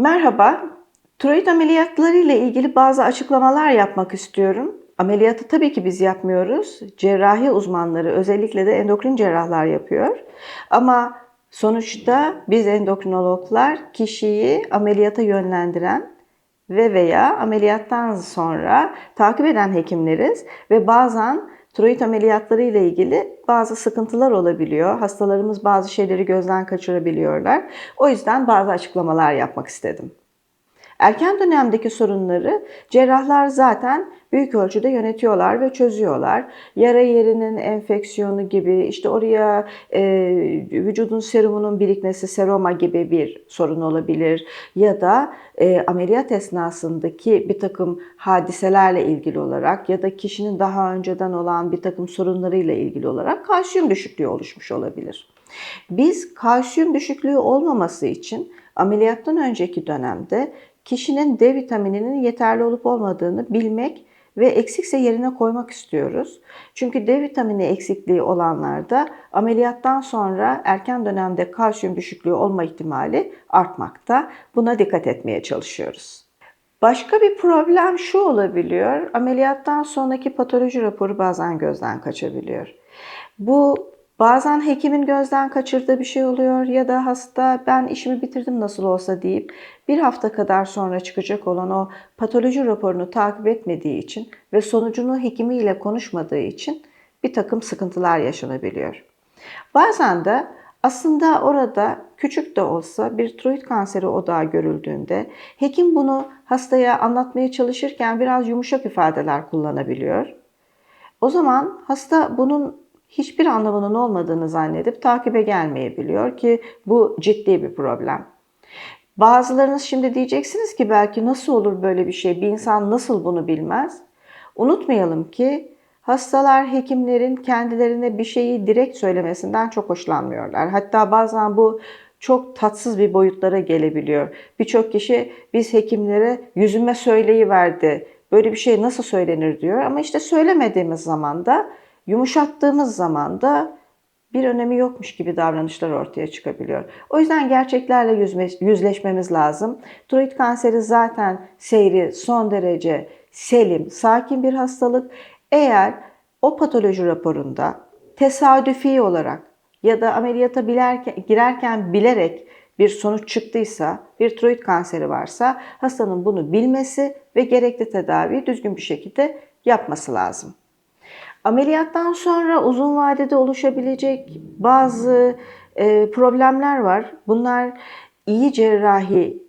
Merhaba, tiroid ameliyatları ile ilgili bazı açıklamalar yapmak istiyorum. Ameliyatı tabii ki biz yapmıyoruz. Cerrahi uzmanları, özellikle de endokrin cerrahlar yapıyor. Ama sonuçta biz endokrinologlar kişiyi ameliyata yönlendiren ve veya ameliyattan sonra takip eden hekimleriz ve bazen tiroid ameliyatları ile ilgili bazı sıkıntılar olabiliyor. Hastalarımız bazı şeyleri gözden kaçırabiliyorlar. O yüzden bazı açıklamalar yapmak istedim. Erken dönemdeki sorunları cerrahlar zaten büyük ölçüde yönetiyorlar ve çözüyorlar. Yara yerinin enfeksiyonu gibi işte oraya e, vücudun serumunun birikmesi seroma gibi bir sorun olabilir ya da e, ameliyat esnasındaki bir takım hadiselerle ilgili olarak ya da kişinin daha önceden olan bir takım sorunlarıyla ilgili olarak kalsiyum düşüklüğü oluşmuş olabilir. Biz kalsiyum düşüklüğü olmaması için ameliyattan önceki dönemde kişinin D vitamininin yeterli olup olmadığını bilmek ve eksikse yerine koymak istiyoruz. Çünkü D vitamini eksikliği olanlarda ameliyattan sonra erken dönemde kalsiyum düşüklüğü olma ihtimali artmakta. Buna dikkat etmeye çalışıyoruz. Başka bir problem şu olabiliyor. Ameliyattan sonraki patoloji raporu bazen gözden kaçabiliyor. Bu Bazen hekimin gözden kaçırdığı bir şey oluyor ya da hasta ben işimi bitirdim nasıl olsa deyip bir hafta kadar sonra çıkacak olan o patoloji raporunu takip etmediği için ve sonucunu hekimiyle konuşmadığı için bir takım sıkıntılar yaşanabiliyor. Bazen de aslında orada küçük de olsa bir tiroid kanseri odağı görüldüğünde hekim bunu hastaya anlatmaya çalışırken biraz yumuşak ifadeler kullanabiliyor. O zaman hasta bunun hiçbir anlamının olmadığını zannedip takibe gelmeyebiliyor ki bu ciddi bir problem. Bazılarınız şimdi diyeceksiniz ki belki nasıl olur böyle bir şey? Bir insan nasıl bunu bilmez? Unutmayalım ki hastalar hekimlerin kendilerine bir şeyi direkt söylemesinden çok hoşlanmıyorlar. Hatta bazen bu çok tatsız bir boyutlara gelebiliyor. Birçok kişi biz hekimlere yüzüme söyleyiverdi. Böyle bir şey nasıl söylenir diyor ama işte söylemediğimiz zaman da Yumuşattığımız zaman da bir önemi yokmuş gibi davranışlar ortaya çıkabiliyor. O yüzden gerçeklerle yüzleşmemiz lazım. Tiroid kanseri zaten seyri son derece selim, sakin bir hastalık. Eğer o patoloji raporunda tesadüfi olarak ya da ameliyata bilerken, girerken bilerek bir sonuç çıktıysa, bir tiroid kanseri varsa hastanın bunu bilmesi ve gerekli tedaviyi düzgün bir şekilde yapması lazım. Ameliyattan sonra uzun vadede oluşabilecek bazı e, problemler var. Bunlar iyi cerrahi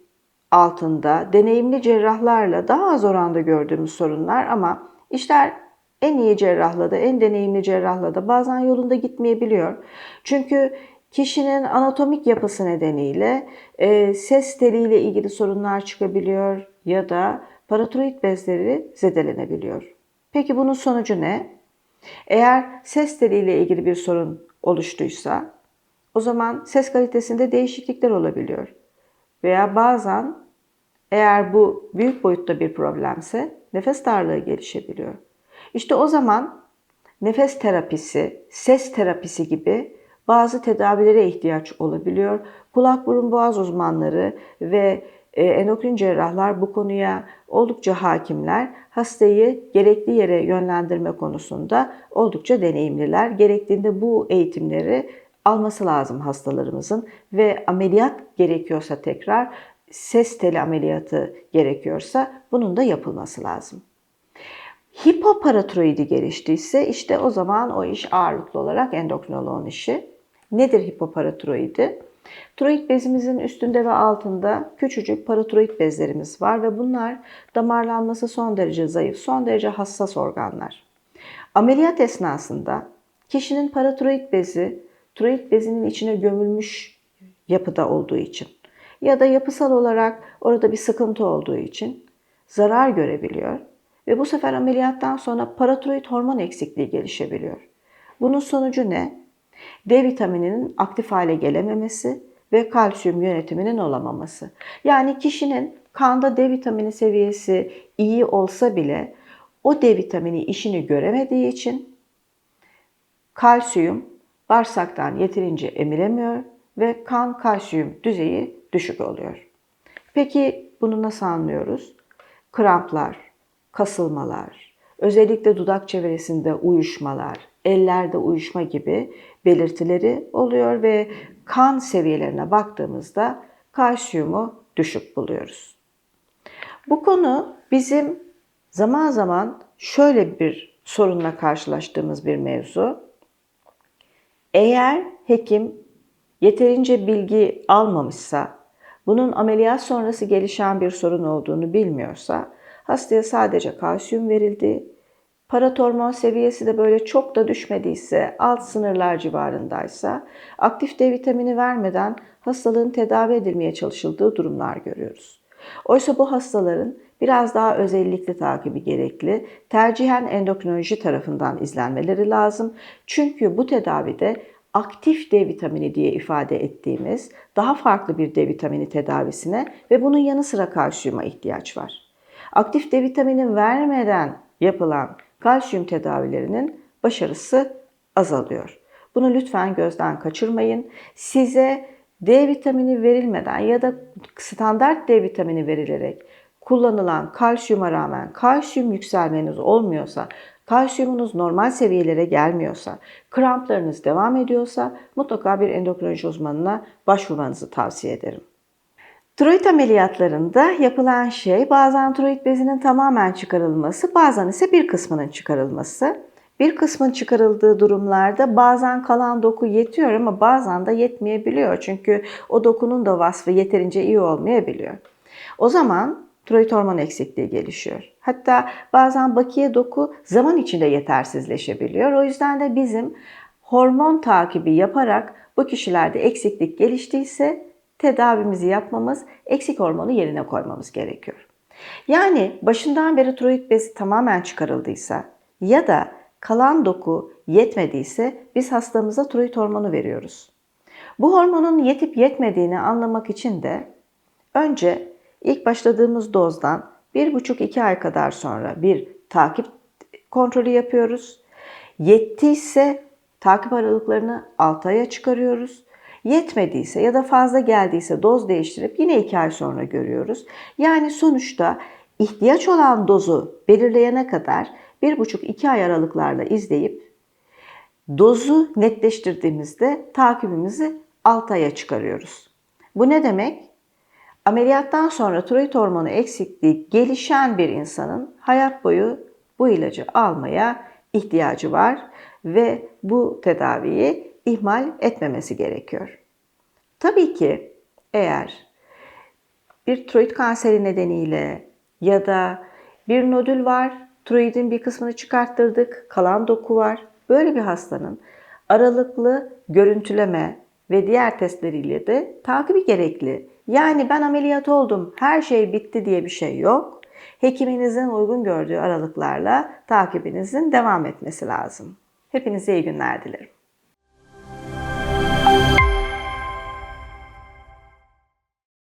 altında deneyimli cerrahlarla daha az oranda gördüğümüz sorunlar ama işler en iyi cerrahla da en deneyimli cerrahla da bazen yolunda gitmeyebiliyor. Çünkü kişinin anatomik yapısı nedeniyle e, ses teliyle ilgili sorunlar çıkabiliyor ya da paratiroid bezleri zedelenebiliyor. Peki bunun sonucu ne? Eğer ses teliyle ilgili bir sorun oluştuysa o zaman ses kalitesinde değişiklikler olabiliyor. Veya bazen eğer bu büyük boyutta bir problemse nefes darlığı gelişebiliyor. İşte o zaman nefes terapisi, ses terapisi gibi bazı tedavilere ihtiyaç olabiliyor. Kulak burun boğaz uzmanları ve endokrin cerrahlar bu konuya oldukça hakimler. Hastayı gerekli yere yönlendirme konusunda oldukça deneyimliler. Gerektiğinde bu eğitimleri alması lazım hastalarımızın ve ameliyat gerekiyorsa tekrar ses teli ameliyatı gerekiyorsa bunun da yapılması lazım. Hipoparatiroidi geliştiyse işte o zaman o iş ağırlıklı olarak endokrinoloğun işi. Nedir hipoparatiroidi? Tiroid bezimizin üstünde ve altında küçücük paratiroid bezlerimiz var ve bunlar damarlanması son derece zayıf, son derece hassas organlar. Ameliyat esnasında kişinin paratiroid bezi tiroid bezinin içine gömülmüş yapıda olduğu için ya da yapısal olarak orada bir sıkıntı olduğu için zarar görebiliyor ve bu sefer ameliyattan sonra paratiroid hormon eksikliği gelişebiliyor. Bunun sonucu ne? D vitamininin aktif hale gelememesi ve kalsiyum yönetiminin olamaması. Yani kişinin kanda D vitamini seviyesi iyi olsa bile o D vitamini işini göremediği için kalsiyum bağırsaktan yeterince emilemiyor ve kan kalsiyum düzeyi düşük oluyor. Peki bunu nasıl anlıyoruz? Kramplar, kasılmalar, özellikle dudak çevresinde uyuşmalar, ellerde uyuşma gibi belirtileri oluyor ve kan seviyelerine baktığımızda kalsiyumu düşük buluyoruz. Bu konu bizim zaman zaman şöyle bir sorunla karşılaştığımız bir mevzu. Eğer hekim yeterince bilgi almamışsa, bunun ameliyat sonrası gelişen bir sorun olduğunu bilmiyorsa, hastaya sadece kalsiyum verildi, paratormon seviyesi de böyle çok da düşmediyse, alt sınırlar civarındaysa, aktif D vitamini vermeden hastalığın tedavi edilmeye çalışıldığı durumlar görüyoruz. Oysa bu hastaların biraz daha özellikli takibi gerekli. Tercihen endokrinoloji tarafından izlenmeleri lazım. Çünkü bu tedavide aktif D vitamini diye ifade ettiğimiz daha farklı bir D vitamini tedavisine ve bunun yanı sıra kalsiyuma ihtiyaç var. Aktif D vitamini vermeden yapılan kalsiyum tedavilerinin başarısı azalıyor. Bunu lütfen gözden kaçırmayın. Size D vitamini verilmeden ya da standart D vitamini verilerek kullanılan kalsiyuma rağmen kalsiyum yükselmeniz olmuyorsa, kalsiyumunuz normal seviyelere gelmiyorsa, kramplarınız devam ediyorsa mutlaka bir endokrinoloji uzmanına başvurmanızı tavsiye ederim. Tiroid ameliyatlarında yapılan şey bazen tiroid bezinin tamamen çıkarılması, bazen ise bir kısmının çıkarılması. Bir kısmın çıkarıldığı durumlarda bazen kalan doku yetiyor ama bazen de yetmeyebiliyor. Çünkü o dokunun da vasfı yeterince iyi olmayabiliyor. O zaman tiroid hormon eksikliği gelişiyor. Hatta bazen bakiye doku zaman içinde yetersizleşebiliyor. O yüzden de bizim hormon takibi yaparak bu kişilerde eksiklik geliştiyse tedavimizi yapmamız, eksik hormonu yerine koymamız gerekiyor. Yani başından beri tiroid bezi tamamen çıkarıldıysa ya da kalan doku yetmediyse biz hastamıza tiroid hormonu veriyoruz. Bu hormonun yetip yetmediğini anlamak için de önce ilk başladığımız dozdan 1,5-2 ay kadar sonra bir takip kontrolü yapıyoruz. Yettiyse takip aralıklarını 6 aya çıkarıyoruz. Yetmediyse ya da fazla geldiyse doz değiştirip yine 2 ay sonra görüyoruz. Yani sonuçta ihtiyaç olan dozu belirleyene kadar 1,5-2 ay aralıklarla izleyip dozu netleştirdiğimizde takibimizi 6 aya çıkarıyoruz. Bu ne demek? Ameliyattan sonra tiroid hormonu eksikliği gelişen bir insanın hayat boyu bu ilacı almaya ihtiyacı var ve bu tedaviyi ihmal etmemesi gerekiyor. Tabii ki eğer bir tiroid kanseri nedeniyle ya da bir nodül var, tiroidin bir kısmını çıkarttırdık, kalan doku var. Böyle bir hastanın aralıklı görüntüleme ve diğer testleriyle de takibi gerekli. Yani ben ameliyat oldum, her şey bitti diye bir şey yok. Hekiminizin uygun gördüğü aralıklarla takibinizin devam etmesi lazım. Hepinize iyi günler dilerim.